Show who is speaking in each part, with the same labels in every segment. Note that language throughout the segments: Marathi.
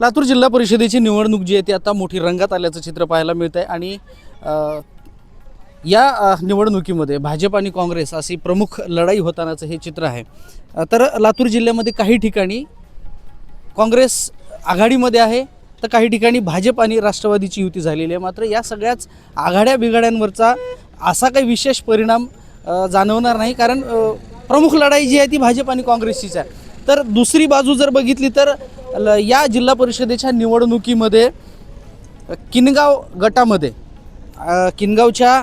Speaker 1: लातूर जिल्हा परिषदेची निवडणूक जी आहे ती आता मोठी रंगात आल्याचं चित्र पाहायला मिळत आहे आणि अ, या अ, निवडणुकीमध्ये भाजप आणि काँग्रेस अशी प्रमुख लढाई होतानाचं हे चित्र आहे. अ, तर लातूर जिल्ह्यामध्ये काही ठिकाणी काँग्रेस आघाडीमध्ये आहे तर काही ठिकाणी भाजप आणि राष्ट्रवादीची युती झालेली आहे. मात्र या सगळ्याच आघाड्या बिघाड्यांवरचा असा काही विशेष परिणाम अ, जाणवणार नाही. कारण अ, प्रमुख लढाई जी आहे ती भाजप आणि काँग्रेसचीच आहे. तर दुसरी बाजू जर बघितली तर ल- या जिल्हा परिषदेच्या निवडणुकीमध्ये किनगाव गटामध्ये किनगावच्या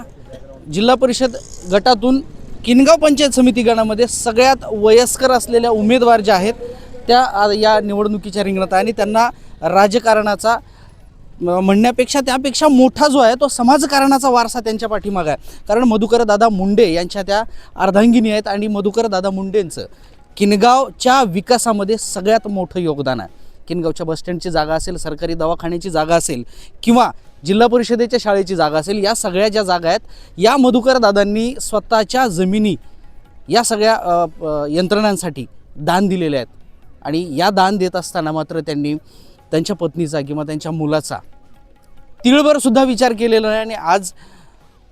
Speaker 1: जिल्हा परिषद गटातून किनगाव पंचायत समिती गणामध्ये सगळ्यात वयस्कर असलेल्या उमेदवार ज्या आहेत त्या या निवडणुकीच्या रिंगणात आहे. आणि त्यांना राजकारणाचा म्हणण्यापेक्षा त्यापेक्षा मोठा जो आहे तो समाजकारणाचा वारसा त्यांच्या पाठीमागा आहे. कारण मधुकर दादा मुंडे यांच्या त्या अर्धांगिनी आहेत आणि मधुकर दादा मुंडेंचं किनगावच्या विकासामध्ये सगळ्यात मोठं योगदान आहे. किनगावच्या बसस्टँडची जागा असेल सरकारी दवाखान्याची जागा असेल किंवा जिल्हा परिषदेच्या शाळेची जागा असेल या सगळ्या ज्या जागा आहेत या मधुकर दादांनी स्वतःच्या जमिनी या सगळ्या यंत्रणांसाठी दान दिलेले आहेत. आणि या दान देत असताना मात्र त्यांनी त्यांच्या पत्नीचा किंवा त्यांच्या मुलाचा तिळभरसुद्धा विचार केलेला नाही आणि आज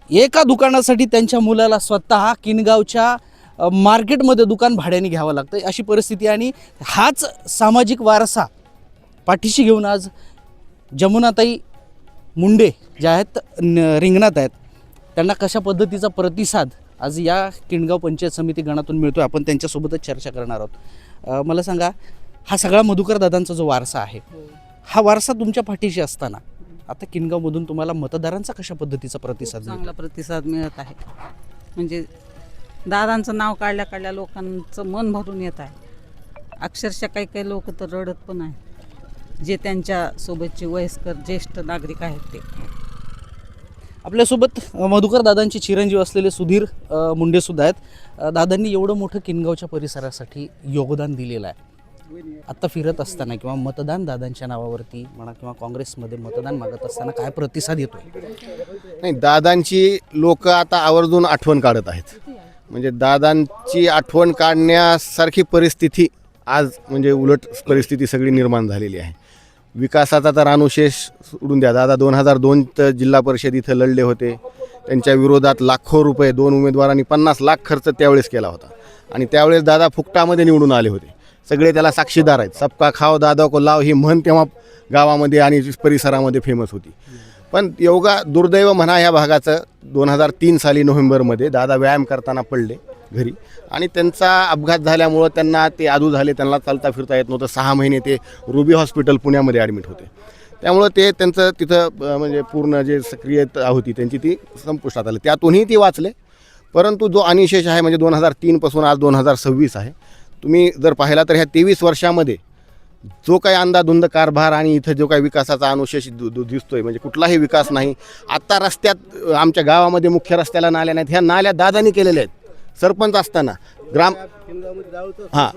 Speaker 1: एका दुकानासाठी त्यांच्या मुलाला स्वतः किनगावच्या मार्केटमध्ये दुकान भाड्याने घ्यावं लागतं अशी परिस्थिती. आणि हाच सामाजिक वारसा पाठीशी घेऊन आज जमुनाताई मुंडे ज्या आहेत न- रिंगणात आहेत त्यांना कशा पद्धतीचा प्रतिसाद आज या किणगाव पंचायत समिती गणातून मिळतो आपण त्यांच्यासोबतच चर्चा करणार आहोत. मला सांगा हा सगळा मधुकर दादांचा जो वारसा आहे हा वारसा तुमच्या पाठीशी असताना आता किनगावमधून तुम्हाला मतदारांचा कशा पद्धतीचा प्रतिसाद?
Speaker 2: चांगला प्रतिसाद मिळत आहे. म्हणजे दादांचं नाव काढल्या काढल्या लोकांचं मन भरून येत आहे. अक्षरशः काही काही लोक तर रडत पण आहेत. जे त्यांच्या सोबतचे वयस्कर ज्येष्ठ नागरिक आहेत ते.
Speaker 1: आपल्यासोबत मधुकर दादांचे चिरंजीव असलेले सुधीर अ, मुंडे सुद्धा आहेत. दादांनी एवढं मोठं किनगावच्या परिसरासाठी योगदान दिलेलं आहे. आत्ता फिरत असताना किंवा मतदान दादांच्या नावावरती म्हणा किंवा काँग्रेसमध्ये मतदान मागत असताना काय प्रतिसाद येतोय?
Speaker 3: नाही दादांची लोक आता आवर्जून आठवण काढत आहेत. म्हणजे दादांची आठवण काढण्यासारखी परिस्थिती आज म्हणजे उलट परिस्थिती सगळी निर्माण झालेली आहे. विकासाचा तर अनुशेष सोडून द्या. दादा दोन हजार दोन तर जिल्हा परिषद इथं लढले होते. त्यांच्या विरोधात लाखो रुपये दोन उमेदवारांनी पन्नास लाख खर्च त्यावेळेस केला होता. आणि त्यावेळेस दादा फुकटामध्ये निवडून आले होते. सगळे त्याला साक्षीदार आहेत. सबका खाव दादा को लाव ही म्हण तेव्हा गावामध्ये आणि परिसरामध्ये फेमस होती. पण योगा दुर्दैव म्हणा ह्या भागाचं दोन हजार तीन साली नोव्हेंबरमध्ये दादा व्यायाम करताना पडले घरी. आणि त्यांचा अपघात झाल्यामुळं त्यांना ते आदू झाले त्यांना चालता फिरता येत नव्हतं. सहा महिने ते रुबी हॉस्पिटल पुण्यामध्ये ॲडमिट होते. त्यामुळं ते त्यांचं तिथं म्हणजे पूर्ण जे सक्रियता होती त्यांची ती संपुष्टात आली. त्यातूनही ती वाचले. परंतु जो अनिशेष आहे म्हणजे दोन हजार तीनपासून आज दोन हजार सव्वीस आहे तुम्ही जर पाहिला तर ह्या तेवीस वर्षामध्ये जो काही अंदाधुंद कारभार आणि इथं जो काही विकासाचा अनुशेष दु- दु- दिसतोय म्हणजे कुठलाही विकास नाही. आत्ता रस्त्यात आमच्या गावामध्ये मुख्य रस्त्याला नाल्या नाहीत. ह्या नाल्या दादानी केलेल्या आहेत. सरपंच असताना. ग्राम हां.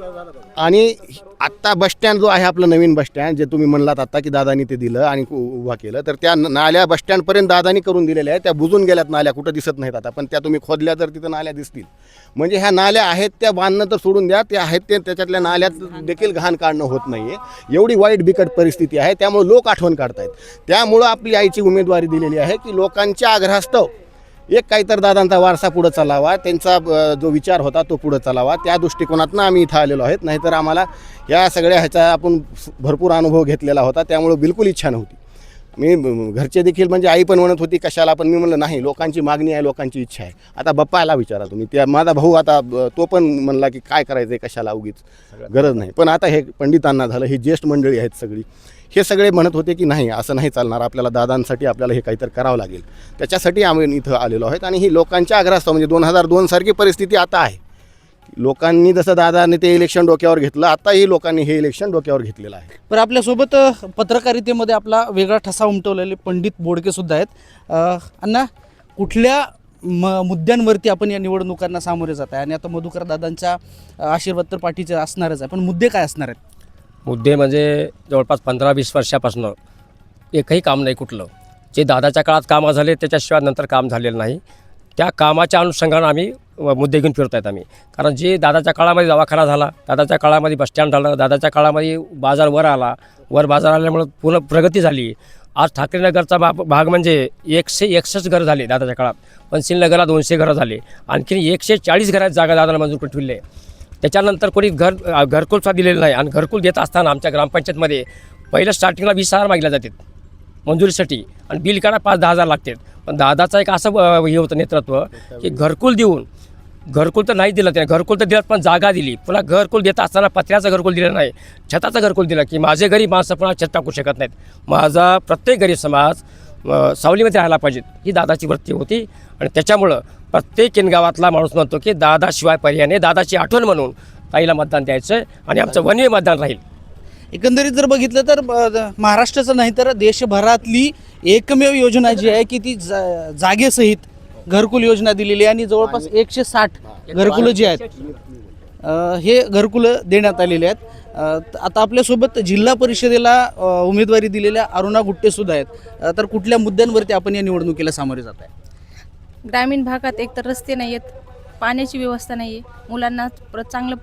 Speaker 3: आणि आत्ता बसस्टँड जो आहे आपलं नवीन बसस्टँड जे तुम्ही म्हणलात आत्ता की दादानी ते दिलं आणि उ- उभा केलं तर त्या नाल्या बसस्टँडपर्यंत दादानी करून दिलेल्या आहेत. त्या बुजून गेल्यात नाल्या कुठं दिसत नाहीत आता. पण त्या तुम्ही खोदल्या तर तिथं नाल्या दिसतील. म्हणजे ह्या नाल्या आहेत त्या बांधणं तर सोडून द्या. त्या आहेत ते त्याच्यातल्या नाल्यात देखील घाण काढणं होत नाही आहे एवढी वाईट बिकट परिस्थिती आहे. त्यामुळे लोक आठवण काढतायत. त्यामुळं आपली आईची उमेदवारी दिलेली आहे की लोकांच्या आग्रहास्तव एक काहीतर दादांचा वारसा पुढं चालावा त्यांचा जो विचार होता तो पुढं चालावा. त्या दृष्टिकोनातनं आम्ही इथं आलेलो आहेत. नाहीतर आम्हाला या सगळ्या ह्याचा आपण भरपूर अनुभव घेतलेला होता. त्यामुळे बिलकुल इच्छा नव्हती. मी घरचे देखील म्हणजे आई पण म्हणत होती कशाला? पण मी म्हणलं नाही लोकांची मागणी आहे लोकांची इच्छा आहे. आता बाप्पाला विचारा तुम्ही. त्या माझा भाऊ आता तो पण म्हणला की काय करायचं आहे कशाला उगीच गरज नाही. पण आता हे पंडितांना झालं ही ज्येष्ठ मंडळी आहेत सगळी हे सगळे म्हणत होते की नाही असं नाही चालणार आपल्याला दादांसाठी आपल्याला हे काहीतरी करावं लागेल. त्याच्यासाठी आम्ही इथं आलेलो आहेत आणि ही लोकांच्या आग्रहास्तव म्हणजे दोन हजार दोन सारखी परिस्थिती आता आहे. लोकांनी जसं दादाने ते इलेक्शन डोक्यावर घेतलं आताही लोकांनी हे इलेक्शन डोक्यावर घेतलेलं आहे.
Speaker 1: पण आपल्यासोबत अ, पत्रकारितेमध्ये आपला वेगळा ठसा उमटवलेले पंडित बोडके सुद्धा आहेत. अ, अण्णा कुठल्या म मुद्द्यांवरती आपण या निवडणुकांना सामोरे जात आहे? आणि आता मधुकर दादांचा अ, आशीर्वाद तर पाठीचे असणारच आहे पण मुद्दे काय असणार आहेत?
Speaker 4: मुद्दे म्हणजे जवळपास पंधरा वीस वर्षापासून एकही काम नाही कुठलं. जे दादाच्या काळात कामं झाले त्याच्याशिवाय नंतर काम झालेलं नाही. त्या कामाच्या अनुषंगानं आम्ही मुद्दे घेऊन फिरत आहेत आम्ही. कारण जे दादाच्या काळामध्ये दवाखाना झाला दादाच्या काळामध्ये बसस्टँड झालं दादाच्या काळामध्ये बाजार वर आला वर बाजार आल्यामुळं पूर्ण प्रगती झाली. आज ठाकरेनगरचा भा भाग म्हणजे एकशे एकसष्ट घरं झाले दादाच्या काळात. पण दोनशे घरं झाले. आणखीन एकशे चाळीस घरात जागा दादाला मंजूर करून ठेवली. आहे त्याच्यानंतर कोणी घर घरकुलचा दिलेलं नाही. आणि घरकुल देत असताना आमच्या ग्रामपंचायतमध्ये पहिलं स्टार्टिंगला वीस हजार मागल्या जातात. मंजुरीसाठी. आणि बिल काढा पाच दहा हजार लागतात. पण दादाचं एक असं हे होतं नेतृत्व की घरकुल देऊन घरकुल तर नाही दिलं त्याने घरकुल तर दिलं पण जागा दिली. पुन्हा घरकुल देत असताना पत्र्याचं घरकुल दिलं नाही छताचं घरकुल दिलं की माझे गरीब माणसं पुन्हा छत टाकू शकत नाहीत. माझा प्रत्येक गरीब समाज सावलीमध्ये राहायला पाहिजेत ही दादाची वृत्ती होती. आणि त्याच्यामुळं प्रत्येक गावातला माणूस म्हणतो की दादाशिवाय पर्यायाने दादाची आठवण म्हणून ताईला मतदान द्यायचं आणि आमचं वनवे मतदान राहील.
Speaker 1: एकंदरीत जर बघितलं तर महाराष्ट्राचं नाही तर देशभरातली एकमेव योजना जी आहे की ती जा- जागेसहित घरकुल योजना दिलेली आहे आणि जवळपास एकशे साठ घरकुलं जी आहेत हे घरकुलं देण्यात आलेले आहेत. आता आपल्यासोबत जिल्हा परिषदेला उमेदवारी दिलेल्या अरुणा गुट्टे सुद्धा आहेत. तर कुठल्या मुद्द्यांवरती आपण या निवडणुकीला सामोरे जात आहे?
Speaker 5: ग्रामीण भागात एकतर रस्ते नाही आहेत पाण्याची व्यवस्था नाही आहे मुलांना चांगलं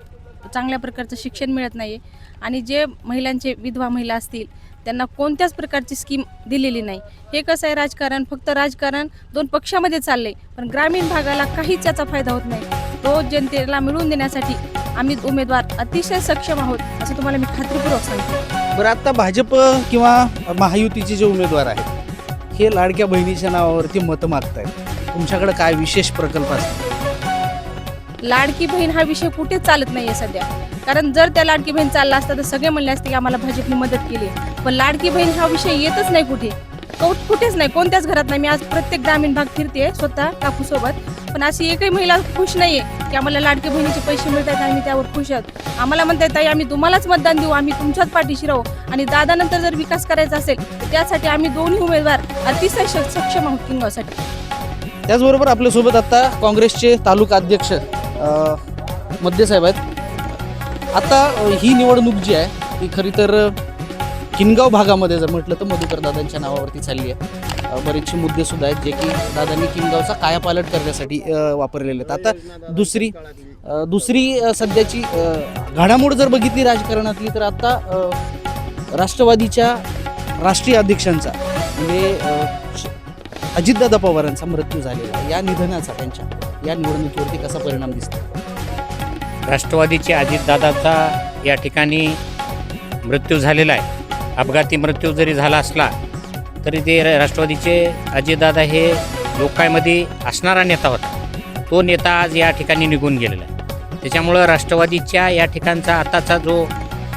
Speaker 5: चांगल्या प्रकारचं शिक्षण मिळत नाही आहे आणि जे महिलांचे विधवा महिला असतील त्यांना कोणत्याच प्रकारची स्कीम दिलेली नाही. हे कसं आहे राजकारण? फक्त राजकारण दोन पक्षामध्ये चाललं आहे पण ग्रामीण भागाला काहीच याचा फायदा होत नाही. तो जनतेला मिळवून देण्यासाठी आम्ही उमेदवार अतिशय सक्षम आहोत असं तुम्हाला मी खात्रीपूर्वक सांगतो.
Speaker 1: बरं आता भाजप किंवा महायुतीचे जे उमेदवार आहेत हे लाडक्या बहिणीच्या नावावरती मतं मागतायत. तुमच्याकडे काय विशेष प्रकल्प असतात?
Speaker 5: लाडकी बहीण हा विषय कुठेच चालत नाही आहे सध्या. कारण जर त्या लाडकी बहीण चालला असता तर सगळे म्हणले असते की आम्हाला भाजपने मदत केली आहे. पण लाडकी बहीण हा विषय येतच नाही कुठे. कुठेच नाही कोणत्याच घरात नाही. मी आज प्रत्येक ग्रामीण भाग फिरते स्वतः काकूसोबत. पण अशी एकही महिला खुश नाही आहे की आम्हाला लाडकी बहिणीचे पैसे मिळत आहेत आम्ही त्यावर खुश आहोत. आम्हाला म्हणता ताई आम्ही तुम्हालाच मतदान देऊ आम्ही तुमच्याच पाठीशी राहू. आणि दादानंतर जर विकास करायचा असेल तर त्यासाठी आम्ही दोन्ही उमेदवार अतिशय सक्षम आहोत किंगावसाठी
Speaker 1: त्याचबरोबर आपल्यासोबत आता काँग्रेसचे तालुका अध्यक्ष मध्य साहेब आहेत. आता ही निवडणूक जी आहे ती खरी तर किनगाव भागामध्ये जर म्हटलं तर मधुकर दादांच्या नावावरती चालली आहे. बरेचसे मुद्दे सुद्धा आहेत जे की दादांनी किनगावचा कायापालट करण्यासाठी वापरलेले आहेत. आता दुसरी दुसरी सध्याची घडामोड जर बघितली राजकारणातली तर आता राष्ट्रवादीच्या राष्ट्रीय अध्यक्षांचा म्हणजे अजितदादा पवारांचा मृत्यू झालेला आहे. या निधनाचा त्यांच्या या निवडणुकीवरती कसा परिणाम दिसतो?
Speaker 6: राष्ट्रवादीचे अजितदादाचा या ठिकाणी मृत्यू झालेला आहे. अपघाती मृत्यू जरी झाला असला तरी ते राष्ट्रवादीचे अजितदादा हे लोकांमध्ये असणारा नेता होता. तो नेता आज या ठिकाणी निघून गेलेला आहे. त्याच्यामुळं राष्ट्रवादीच्या या ठिकाणचा आताचा जो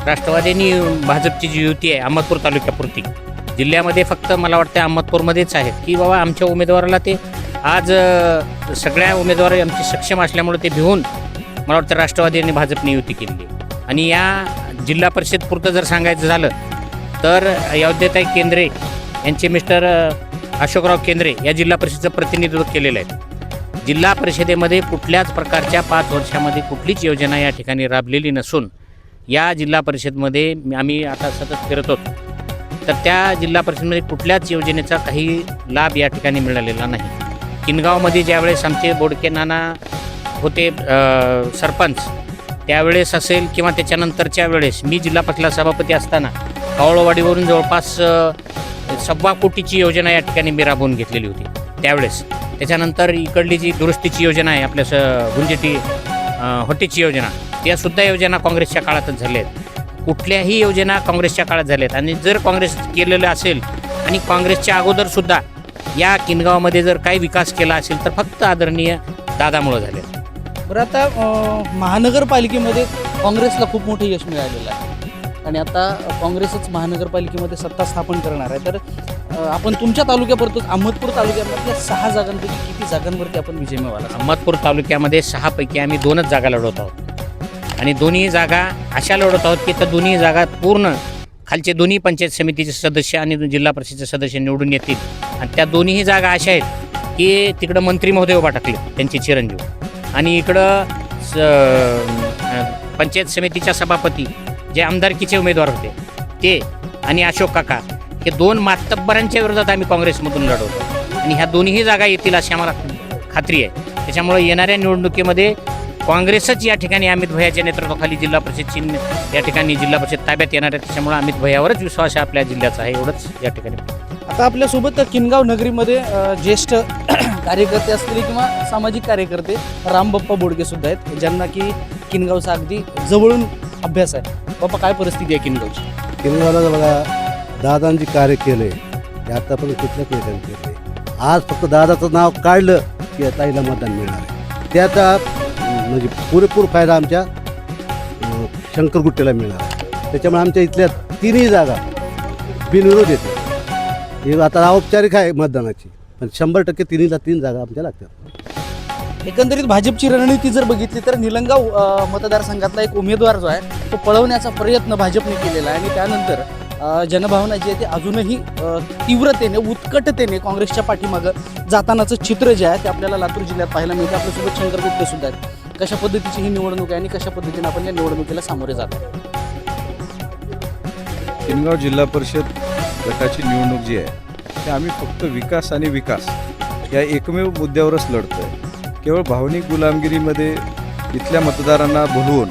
Speaker 6: राष्ट्रवादीनी भाजपची जी युती आहे अहमदपूर तालुक्यापुरती जिल्ह्यामध्ये फक्त मला वाटतं अहमदपूरमध्येच आहेत की बाबा आमच्या उमेदवाराला ते आज सगळ्या उमेदवार आमची सक्षम असल्यामुळे ते भिवून मला वाटतं राष्ट्रवादी आणि भाजपने युती केली आणि या जिल्हा परिषद पुरतं जर सांगायचं झालं तर अयोध्यताई केंद्रे यांचे मिस्टर अशोकराव केंद्रे या जिल्हा परिषदेचं प्रतिनिधित्व केलेलं आहे. जिल्हा परिषदेमध्ये कुठल्याच प्रकारच्या पाच वर्षामध्ये कुठलीच योजना या ठिकाणी राबलेली नसून या जिल्हा परिषदमध्ये आम्ही आता सतत फिरत होतो तर त्या जिल्हा परिषदेमध्ये कुठल्याच योजनेचा काही लाभ या ठिकाणी मिळालेला नाही. किनगावमध्ये ज्यावेळेस आमचे बोडके नाना होते सरपंच त्यावेळेस असेल किंवा त्याच्यानंतरच्या वेळेस मी जिल्हा परिषदेला सभापती असताना कावळवाडीवरून जवळपास सव्वा कोटीची योजना या ठिकाणी मी राबवून घेतलेली होती. त्यावेळेस. त्याच्यानंतर इकडली जी दुरुस्तीची योजना आहे आपल्या स गुंजेटी अ, योजना त्यासुद्धा योजना काँग्रेसच्या काळातच झाल्या आहेत. कुठल्याही योजना काँग्रेसच्या काळात झाल्या आहेत. आणि जर काँग्रेस केलेलं असेल आणि काँग्रेसच्या अगोदरसुद्धा या किनगावमध्ये जर काही विकास केला असेल तर फक्त आदरणीय दादामुळं झाले.
Speaker 1: बरं आता अ, महानगरपालिकेमध्ये काँग्रेसला खूप मोठं यश मिळालेलं आहे. आणि आता काँग्रेसच महानगरपालिकेमध्ये सत्ता स्थापन करणार आहे. तर अ, आपण तुमच्या तालुक्यापुरतं अहमदपूर तालुक्यामधल्या सहा जागांपैकी किती जागांवरती आपण विजय मिळवला
Speaker 6: अहमदपूर तालुक्यामध्ये सहापैकी आम्ही दोनच जागा लढवत आहोत. आणि दोन्ही जागा अशा लढवत आहोत की त्या दोन्ही जागा पूर्ण खालचे दोन्ही पंचायत समितीचे सदस्य आणि जिल्हा परिषदेचे सदस्य निवडून येतील. आणि त्या दोन्हीही जागा अशा आहेत की तिकडं मंत्री महोदय उभा टाकले त्यांचे चिरंजीव. आणि इकडं स पंचायत समितीच्या सभापती जे आमदारकीचे उमेदवार होते ते आणि अशोक काका हे दोन मातब्बरांच्या विरोधात आम्ही काँग्रेसमधून लढवतो. आणि ह्या दोन्हीही जागा येतील अशी आम्हाला खात्री आहे. त्याच्यामुळे येणाऱ्या निवडणुकीमध्ये काँग्रेसच या ठिकाणी अमित भयाच्या नेतृत्वाखाली जिल्हा परिषदची या ठिकाणी जिल्हा परिषद ताब्यात येणार आहे. त्याच्यामुळे अमित भयावरच विश्वास आहे आपल्या जिल्ह्याचा आहे एवढंच या ठिकाणी.
Speaker 1: आता आपल्यासोबत किनगाव नगरीमध्ये अ, ज्येष्ठ कार्यकर्ते असतील किंवा सामाजिक कार्यकर्ते रामबाप्पा बोडके सुद्धा आहेत ज्यांना की किनगावचा अगदी जवळून अभ्यास आहे. बाप्पा काय परिस्थिती आहे किनगावची?
Speaker 7: किनगावला बघा दादांची कार्य केले ते आतापर्यंत कुठल्याच नेत्याने केले? आज फक्त दादाचं नाव काढलं की या ताईला मतदान मिळणार आहे. त्याचा अं, म्हणजे पुरेपूर फायदा आमच्या अं, शंकर गुट्टेला मिळणार आहे. त्याच्यामुळे आमच्या इथल्या तिन्ही जागा बिनविरोध येते हे आता औपचारिक आहे मतदानाची. पण शंभर टक्के तिन्हीला तीन जागा आमच्या लागतात.
Speaker 1: एकंदरीत भाजपची रणनीती जर बघितली तर निलंगाव मतदारसंघातला एक उमेदवार जो आहे तो पळवण्याचा प्रयत्न भाजपने केलेला आहे. आणि त्यानंतर जनभावना जी आहे ती अजूनही तीव्रतेने उत्कटतेने काँग्रेसच्या पाठीमागं जातानाचं चित्र जे आहे ते आपल्याला लातूर जिल्ह्यात पाहायला मिळतं. आपल्यासोबत शंकर गुप्ते सुद्धा आहेत. कशा पद्धतीची ही निवडणूक आहे आणि कशा पद्धतीने आपण या निवडणुकीला सामोरे जात
Speaker 8: किनगाव जिल्हा परिषद गटाची निवडणूक जी आहे ते आम्ही फक्त विकास आणि विकास या एकमेव मुद्द्यावरच लढतो आहे केवळ भावनिक गुलामगिरीमध्ये इथल्या मतदारांना भुलवून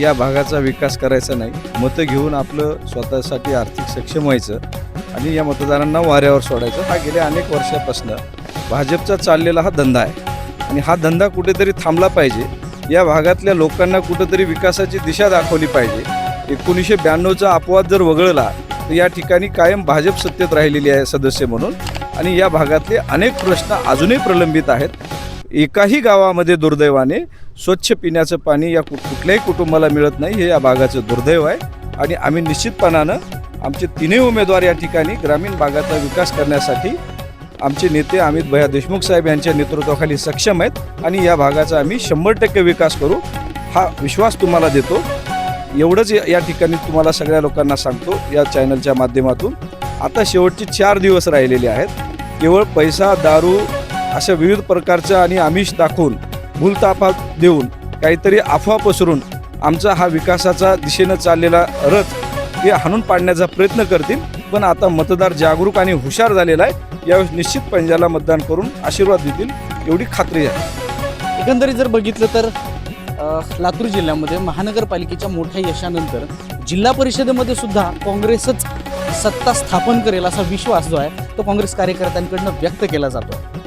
Speaker 8: या भागाचा विकास करायचा नाही मतं घेऊन आपलं स्वतःसाठी आर्थिक सक्षम व्हायचं आणि या मतदारांना वाऱ्यावर सोडायचं हा गेल्या अनेक वर्षापासून भाजपचा चाललेला हा धंदा आहे. आणि हा धंदा कुठेतरी थांबला पाहिजे. या भागातल्या लोकांना कुठेतरी विकासाची दिशा दाखवली पाहिजे. एकोणीसशे ब्याण्णवचा अपवाद जर वगळला तर या ठिकाणी कायम भाजप सत्तेत राहिलेली आहे सदस्य म्हणून. आणि या भागातले अनेक प्रश्न अजूनही प्रलंबित आहेत. एकाही गावामध्ये दुर्दैवाने स्वच्छ पिण्याचं पाणी या कुठल्याही कुटुंबाला मिळत नाही हे या भागाचं दुर्दैव आहे. आणि आम्ही निश्चितपणानं आमचे तिन्ही उमेदवार या ठिकाणी ग्रामीण भागाचा विकास करण्यासाठी आमचे नेते अमित भया देशमुख साहेब यांच्या नेतृत्वाखाली सक्षम आहेत. आणि या भागाचा आम्ही शंभर टक्के विकास करू हा विश्वास तुम्हाला देतो. एवढंच या ठिकाणी तुम्हाला सगळ्या लोकांना सांगतो या चॅनलच्या माध्यमातून. आता शेवटचे चार दिवस राहिलेले आहेत. केवळ पैसा दारू अशा विविध प्रकारच्या आणि आमिष दाखवून भूलताफा देऊन काहीतरी अफवा पसरून आमचा हा विकासाचा दिशेनं चाललेला रथ हे हाणून पाडण्याचा प्रयत्न करतील. पण आता मतदार जागरूक आणि हुशार झालेला आहे. यावेळेस निश्चित पंजाला मतदान करून आशीर्वाद देतील एवढी खात्री आहे.
Speaker 1: एकंदरीत जर बघितलं तर लातूर जिल्ह्यामध्ये महानगरपालिकेच्या मोठ्या यशानंतर जिल्हा परिषदेमध्ये सुद्धा काँग्रेसच सत्ता स्थापन करेल असा विश्वास जो आहे तो काँग्रेस कार्यकर्त्यांकडनं व्यक्त केला जातो